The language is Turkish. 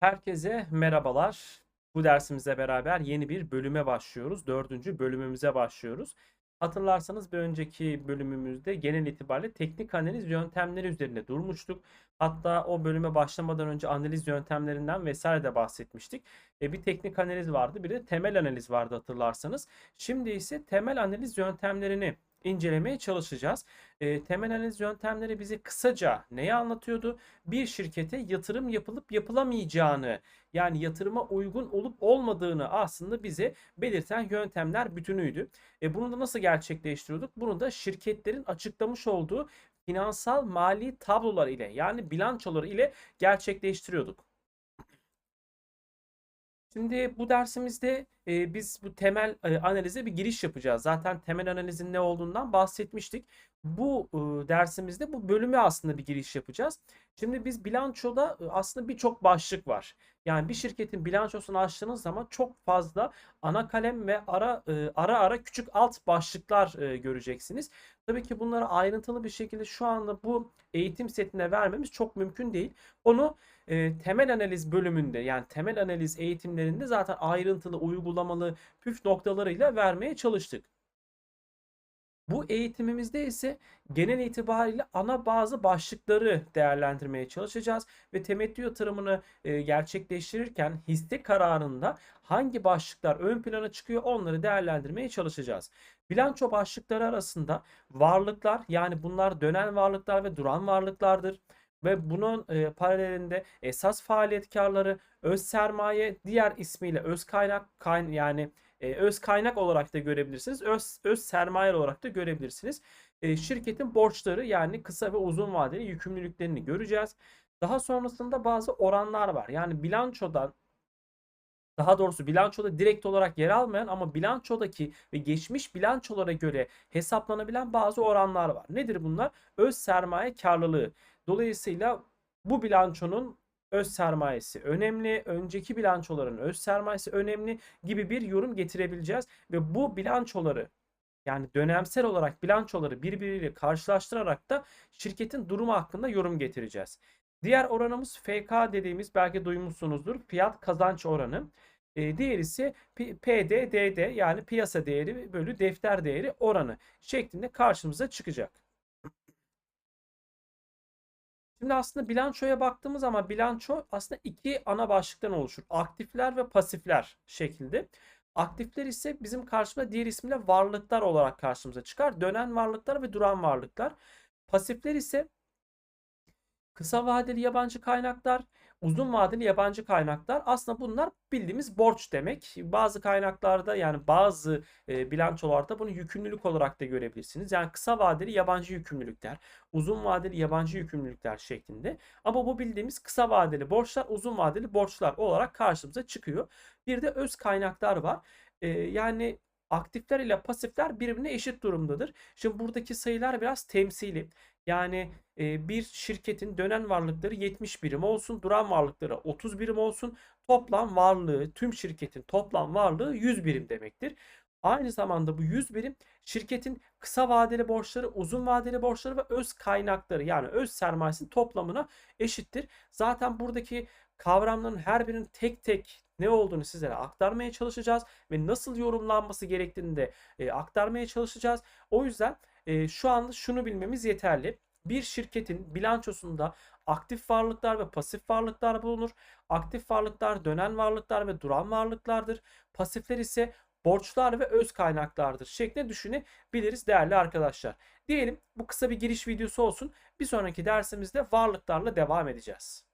Herkese merhabalar. Bu dersimizle beraber yeni bir bölüme başlıyoruz. Dördüncü bölümümüze başlıyoruz. Hatırlarsanız bir önceki bölümümüzde genel itibariyle teknik analiz yöntemleri üzerinde durmuştuk. Hatta o bölüme başlamadan önce analiz yöntemlerinden vesaire de bahsetmiştik. E, bir teknik analiz vardı, bir de temel analiz vardı hatırlarsanız. Şimdi ise temel analiz yöntemlerini incelemeye çalışacağız. E, temel analiz yöntemleri bize kısaca neyi anlatıyordu? Bir şirkete yatırım yapılıp yapılamayacağını yani yatırıma uygun olup olmadığını aslında bize belirten yöntemler bütünüydü. E, bunu da nasıl gerçekleştiriyorduk? Bunu da şirketlerin açıklamış olduğu finansal mali tablolar ile yani bilançoları ile gerçekleştiriyorduk. Şimdi bu dersimizde e, biz bu temel e, analize bir giriş yapacağız. Zaten temel analizin ne olduğundan bahsetmiştik. Bu e, dersimizde bu bölüme aslında bir giriş yapacağız. Şimdi biz bilançoda e, aslında birçok başlık var. Yani bir şirketin bilançosunu açtığınız zaman çok fazla ana kalem ve ara e, ara ara küçük alt başlıklar e, göreceksiniz. Tabii ki bunları ayrıntılı bir şekilde şu anda bu eğitim setine vermemiz çok mümkün değil. Onu e, temel analiz bölümünde yani temel analiz eğitimlerinde zaten ayrıntılı uygulamalı püf noktalarıyla vermeye çalıştık. Bu eğitimimizde ise genel itibariyle ana bazı başlıkları değerlendirmeye çalışacağız ve temettü yatırımını e, gerçekleştirirken hisse kararında hangi başlıklar ön plana çıkıyor onları değerlendirmeye çalışacağız. Bilanço başlıkları arasında varlıklar yani bunlar dönen varlıklar ve duran varlıklardır ve bunun e, paralelinde esas faaliyet karları, öz sermaye, diğer ismiyle öz kaynak kayn yani e, öz kaynak olarak da görebilirsiniz. Öz, öz sermaye olarak da görebilirsiniz. E, şirketin borçları yani kısa ve uzun vadeli yükümlülüklerini göreceğiz. Daha sonrasında bazı oranlar var. Yani bilançodan daha doğrusu bilançoda direkt olarak yer almayan ama bilançodaki ve geçmiş bilançolara göre hesaplanabilen bazı oranlar var. Nedir bunlar? Öz sermaye karlılığı. Dolayısıyla bu bilançonun öz sermayesi önemli, önceki bilançoların öz sermayesi önemli gibi bir yorum getirebileceğiz ve bu bilançoları yani dönemsel olarak bilançoları birbiriyle karşılaştırarak da şirketin durumu hakkında yorum getireceğiz. Diğer oranımız FK dediğimiz belki duymuşsunuzdur. Fiyat kazanç oranı. E, diğer ise PDDD yani piyasa değeri bölü defter değeri oranı şeklinde karşımıza çıkacak. Şimdi aslında bilançoya baktığımız zaman bilanço aslında iki ana başlıktan oluşur. Aktifler ve pasifler şekilde. Aktifler ise bizim karşımıza diğer ismiyle varlıklar olarak karşımıza çıkar. Dönen varlıklar ve duran varlıklar. Pasifler ise kısa vadeli yabancı kaynaklar, uzun vadeli yabancı kaynaklar aslında bunlar bildiğimiz borç demek. Bazı kaynaklarda yani bazı e, bilançolarda bunu yükümlülük olarak da görebilirsiniz. Yani kısa vadeli yabancı yükümlülükler, uzun vadeli yabancı yükümlülükler şeklinde. Ama bu bildiğimiz kısa vadeli borçlar, uzun vadeli borçlar olarak karşımıza çıkıyor. Bir de öz kaynaklar var. E, yani aktifler ile pasifler birbirine eşit durumdadır. Şimdi buradaki sayılar biraz temsili. Yani e, bir şirketin dönen varlıkları 70 birim olsun, duran varlıkları 30 birim olsun. Toplam varlığı, tüm şirketin toplam varlığı 100 birim demektir. Aynı zamanda bu 100 birim şirketin kısa vadeli borçları, uzun vadeli borçları ve öz kaynakları yani öz sermayesinin toplamına eşittir. Zaten buradaki kavramların her birinin tek tek ne olduğunu sizlere aktarmaya çalışacağız ve nasıl yorumlanması gerektiğini de e, aktarmaya çalışacağız. O yüzden e, şu anda şunu bilmemiz yeterli. Bir şirketin bilançosunda aktif varlıklar ve pasif varlıklar bulunur. Aktif varlıklar dönen varlıklar ve duran varlıklardır. Pasifler ise borçlar ve öz kaynaklardır şeklinde düşünebiliriz değerli arkadaşlar. Diyelim bu kısa bir giriş videosu olsun. Bir sonraki dersimizde varlıklarla devam edeceğiz.